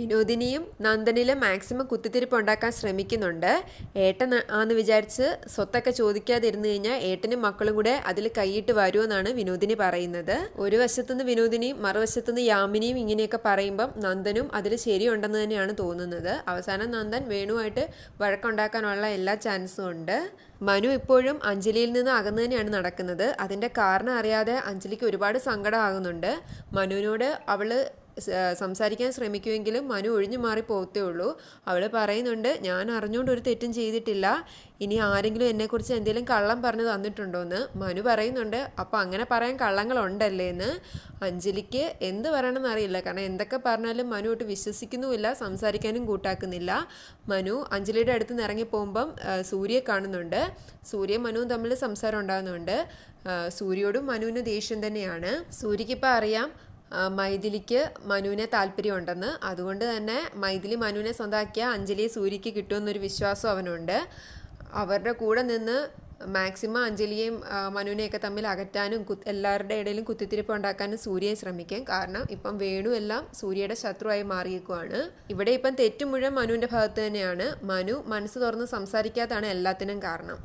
വിനോദിനിയും നന്ദനിലും maximum കുത്തിത്തിരിപ്പ് ഉണ്ടാക്കാൻ ശ്രമിക്കുന്നുണ്ട്. ഏട്ടൻ ആന്ന് വിചാരിച്ച് സ്വത്തൊക്കെ ചോദിക്കാതിരുന്നു കഴിഞ്ഞാൽ ഏട്ടനും മക്കളും കൂടെ അതിൽ കൈയിട്ട് വരുമെന്നാണ് വിനോദിനി പറയുന്നത്. ഒരു വശത്തുനിന്ന് വിനോദിനിയും മറുവശത്തുനിന്ന് യാമിനിയും ഇങ്ങനെയൊക്കെ പറയുമ്പം നന്ദനും അതിൽ ശരിയുണ്ടെന്ന് തന്നെയാണ് തോന്നുന്നത്. അവസാനം നന്ദൻ വേണുമായിട്ട് വഴക്കുണ്ടാക്കാനുള്ള എല്ലാ ചാൻസും ഉണ്ട്. മനു ഇപ്പോഴും അഞ്ജലിയിൽ നിന്ന് അകന്നു തന്നെയാണ് നടക്കുന്നത്. അതിന്റെ കാരണം അറിയാതെ അഞ്ജലിക്ക് ഒരുപാട് സങ്കടമാകുന്നുണ്ട് മനുവിനോട് അവൾ സ- സംസാരിക്കാൻ ശ്രമിക്കുമെങ്കിലും മനു ഒഴിഞ്ഞു മാറി പോകത്തേ ഉള്ളൂ. അവൾ പറയുന്നുണ്ട് ഞാൻ അറിഞ്ഞുകൊണ്ട് ഒരു തെറ്റും ചെയ്തിട്ടില്ല. ഇനി ആരെങ്കിലും എന്നെക്കുറിച്ച് എന്തെങ്കിലും കള്ളം പറഞ്ഞു തന്നിട്ടുണ്ടോയെന്ന് മനു പറയുന്നുണ്ട് അപ്പോൾ അങ്ങനെ പറയാൻ കള്ളങ്ങളുണ്ടല്ലേ എന്ന് അഞ്ജലിക്ക് എന്ത് പറയണമെന്ന് അറിയില്ല. കാരണം എന്തൊക്കെ പറഞ്ഞാലും മനു ഒട്ട് വിശ്വസിക്കുന്നുമില്ല സംസാരിക്കാനും കൂട്ടാക്കുന്നില്ല. മനു അഞ്ജലിയുടെ അടുത്ത് നിന്ന് ഇറങ്ങി പോകുമ്പം സൂര്യയെ കാണുന്നുണ്ട്. സൂര്യ മനുവും തമ്മിൽ സംസാരം ഉണ്ടാകുന്നുണ്ട്. സൂര്യയോടും മനുവിനും ദേഷ്യം തന്നെയാണ്. സൂര്യക്കിപ്പോൾ അറിയാം മൈഥിലിക്ക് മനുവിനെ താല്പര്യമുണ്ടെന്ന്. അതുകൊണ്ട് തന്നെ മൈഥിലി മനുവിനെ സ്വന്തമാക്കിയ അഞ്ജലിയെ സൂര്യക്ക് കിട്ടുമെന്നൊരു വിശ്വാസം അവനുണ്ട്. അവരുടെ കൂടെ നിന്ന് മാക്സിമം അഞ്ജലിയെയും മനുവിനെയൊക്കെ തമ്മിൽ അകറ്റാനും എല്ലാവരുടെ ഇടയിലും കുത്തിത്തിരിപ്പ് ഉണ്ടാക്കാനും സൂര്യയെ ശ്രമിക്കും. കാരണം ഇപ്പം വേണു എല്ലാം സൂര്യയുടെ ശത്രുവായി മാറിയേക്കുവാണ് ഇവിടെ ഇപ്പം തെറ്റു മുഴുവൻ മനുവിന്റെ ഭാഗത്ത് തന്നെയാണ്. മനു മനസ്സ് തുറന്ന് സംസാരിക്കാത്തതാണ് എല്ലാത്തിനും കാരണം.